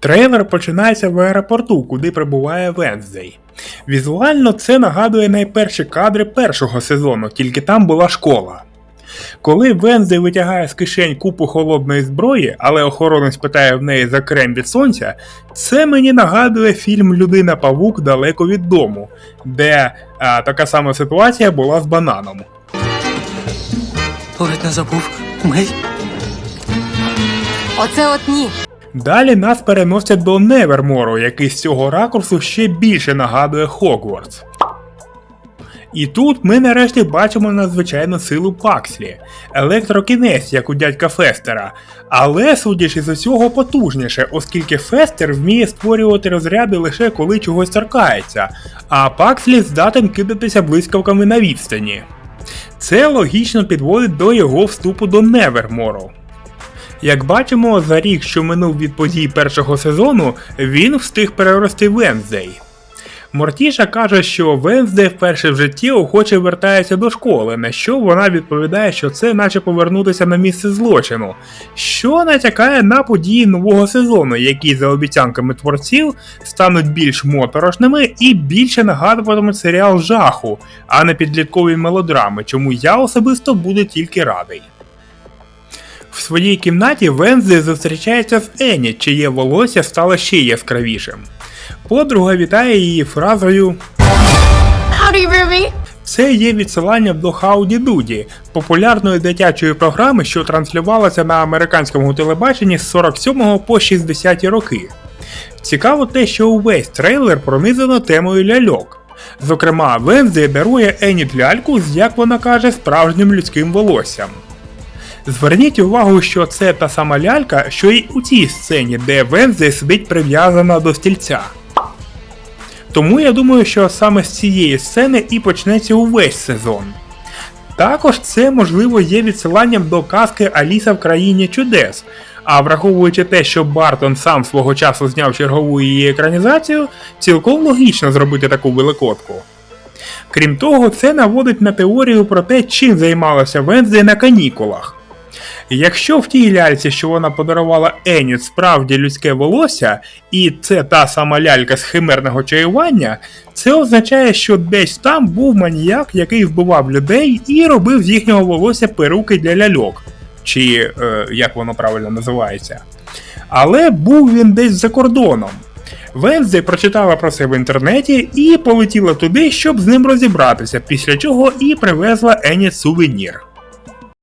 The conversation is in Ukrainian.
Трейлер починається в аеропорту, куди прибуває Венздей. Візуально це нагадує найперші кадри першого сезону, тільки там була школа. Коли Венздей витягає з кишень купу холодної зброї, але охоронець питає в неї за крем від сонця, це мені нагадує фільм Людина Павук далеко від дому, де а, така сама ситуація була з бананом. Ледь не забув. Мей. Оце от ні. Далі нас переносять до Невермору, який з цього ракурсу ще більше нагадує Хогвартс. І тут ми нарешті бачимо надзвичайну силу Пакслі, електрокінез, як у дядька Фестера, але, судячи з усього, потужніше, оскільки Фестер вміє створювати розряди лише коли чогось торкається, а Пакслі здатен кидатися блискавками на відстані. Це логічно підводить до його вступу до Невермору. Як бачимо, за рік, що минув від подій першого сезону, він встиг перерости Венздей. Мортіша каже, що Венздей вперше в житті охоче вертається до школи, на що вона відповідає, що це наче повернутися на місце злочину, що натякає на події нового сезону, які за обіцянками творців стануть більш моторошними і більше нагадуватимуть серіал жаху, а не підліткові мелодрами, чому я особисто буду тільки радий. В своїй кімнаті Вензи зустрічається з Енні, чиє волосся стало ще яскравішим. Подруга вітає її фразою Howdy, Ruby! це є відсиланням до Хауді Дуді, популярної дитячої програми, що транслювалася на американському телебаченні з 47 по 60 роки. Цікаво те, що увесь трейлер пронизано темою ляльок. Зокрема, Вензи дарує Енні ляльку з, як вона каже, справжнім людським волоссям. Зверніть увагу, що це та сама лялька, що й у цій сцені, де Вензи сидить прив'язана до стільця. Тому я думаю, що саме з цієї сцени і почнеться увесь сезон. Також це можливо є відсиланням до казки Аліса в країні чудес. А враховуючи те, що Бартон сам свого часу зняв чергову її екранізацію, цілком логічно зробити таку великодку. Крім того, це наводить на теорію про те, чим займалася Венздей на канікулах. Якщо в тій ляльці, що вона подарувала Еніт, справді людське волосся, і це та сама лялька з химерного чаювання, це означає, що десь там був маніяк, який вбивав людей і робив з їхнього волосся перуки для ляльок, чи е, як воно правильно називається. Але був він десь за кордоном. Венздей прочитала про це в інтернеті і полетіла туди, щоб з ним розібратися, після чого і привезла Еніт сувенір.